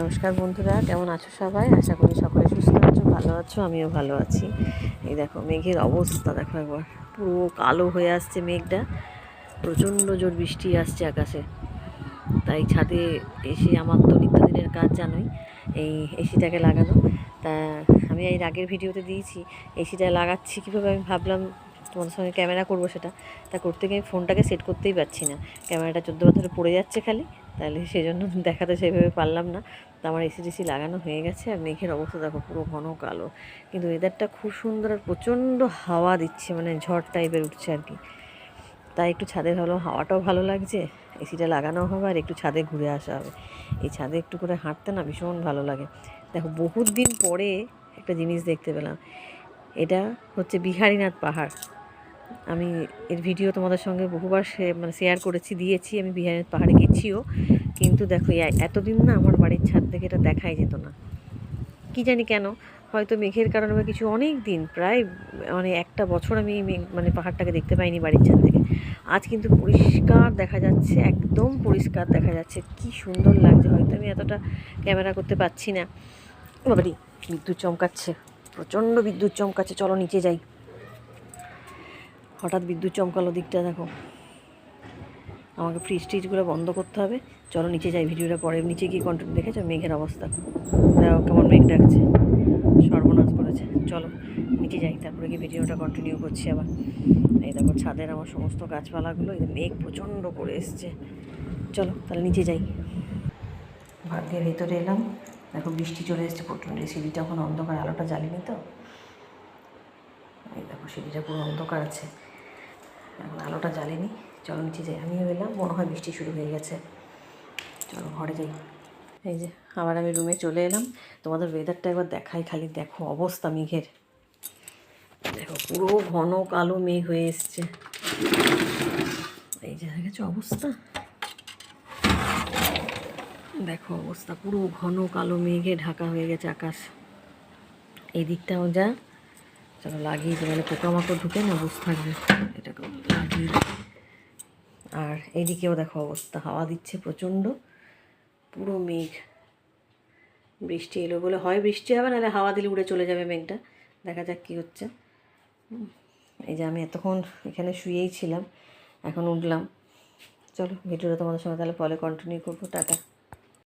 নমস্কার বন্ধুরা, কেমন আছো সবাই? আশা করি সকলে সুস্থ আছো, ভালো আছো, আমিও ভালো আছি। এই দেখো, মেঘের অবস্থা দেখো একবার। পুরো কালো হয়ে আসছে মেঘটা। প্রচণ্ড জোর বৃষ্টি আসছে আকাশে। তাই ছাদে এসে আমার তো নিত্যদিনের কাজ জানোই, এই এসিটাকে লাগানো। তা আমি এর আগের ভিডিওতে দিয়েছি, এসিটা লাগাচ্ছি কীভাবে আমি ভাবলাম তোমাদের সঙ্গে ক্যামেরা করব সেটা। তা করতে গিয়ে ফোনটাকে সেট করতেই পারছি না। ক্যামেরাটা চোদ্দ বছরে পড়ে যাচ্ছে খালি। তাহলে সেই জন্য দেখাতে সেভাবে পারলাম না। তো আমার এসি টেসি লাগানো হয়ে গেছে আর মেঘের অবস্থা দেখো পুরো ঘন কালো। কিন্তু ওয়েদারটা খুব সুন্দর আর প্রচণ্ড হাওয়া দিচ্ছে মানে ঝড় টাইপের উঠছে আর কি। তাই একটু ছাদে ভালো, হাওয়াটাও ভালো লাগছে। এসিটা লাগানো হবে আর একটু ছাদে ঘুরে আসা হবে। এই ছাদে একটু করে হাঁটতে না ভীষণ ভালো লাগে। দেখো বহুত দিন পরে একটা জিনিস দেখতে পেলাম। এটা হচ্ছে বিহারীনাথ পাহাড়। আমি এর ভিডিও তোমাদের সঙ্গে বহুবার মানে শেয়ার করেছি, দিয়েছি, আমি বিহারের পাহাড়ে গেছিও। কিন্তু দেখো এতদিন না আমার বাড়ির ছাদ থেকে এটা দেখাই যেত না। কি জানি কেন, হয়তো মেঘের কারণে বা কিছু অনেক দিন, প্রায় মানে একটা বছর আমি মানে পাহাড়টাকে দেখতে পাইনি বাড়ির ছাদ থেকে। আজ কিন্তু পরিষ্কার দেখা যাচ্ছে, একদম পরিষ্কার দেখা যাচ্ছে। কি সুন্দর লাগছে, হয়তো আমি এতটা ক্যামেরা করতে পারছি না। বাবারি, বিদ্যুৎ চমকাচ্ছে, প্রচণ্ড বিদ্যুৎ চমকাচ্ছে। চলো নিচে যাই। হঠাৎ বিদ্যুৎ চমকালো দিকটা, দেখো। আমাকে ফ্রিজ ট্রিজগুলো বন্ধ করতে হবে। চলো নিচে যাই ভিডিওটা পরে। নিচে গিয়ে কন্টেন্ট দেখেছ? মেঘের অবস্থা। দেখো কেমন মেঘ ডাকছে। সর্বনাশ করেছে। চলো, নিচে যাই। তারপরে কি ভিডিওটা কন্টিনিউ করছি আবার। এই দেখো, ছাদের আমার সমস্ত গাছপালাগুলো, এই মেঘ প্রচণ্ড করে এসছে। চলো, তাহলে নিচে যাই। ভাত দিয়ে ভেতরে এলাম। দেখো, বৃষ্টি চলে এসছে প্রচণ্ড। সিঁড়িটা এখন অন্ধকার, আলোটা জ্বালিনি তো। এই দেখো, সিঁড়িটা পুরো অন্ধকার আছে। এখন আলোটা জ্বালেনি। চলো নিচে যাই। আমিও এলাম। মনে হয় বৃষ্টি শুরু হয়ে গেছে। চলো ঘরে যাই। এই যে, আবার আমি রুমে চলে এলাম। তোমাদের ওয়েদারটা একবার দেখাই। খালি দেখো অবস্থা মেঘের। দেখো, পুরো ঘন কালো মেঘ হয়ে এসছে। এই যে গেছে অবস্থা। দেখো অবস্থা। পুরো ঘন কালো মেঘে ঢাকা হয়ে গেছে আকাশ। এই দিকটাও যা চলো লাগিয়ে দিই মানে পোকামাকড় ঢুকে না বসে থাকবে এটাকে লাগিয়ে। আর এইদিকেও দেখো অবস্থা, হাওয়া দিচ্ছে প্রচণ্ড, পুরো মেঘ। বৃষ্টি এলো বলে হয় বৃষ্টি হবে, নাহলে হাওয়া দিলে উড়ে চলে যাবে মেঘটা। দেখা যাক কী হচ্ছে। এই যে আমি এতক্ষণ এখানে শুয়েই ছিলাম, এখন উঠলাম। চলো ভিডিওটা তোমাদের সঙ্গে তাহলে পরে কন্টিনিউ করব, টাটা।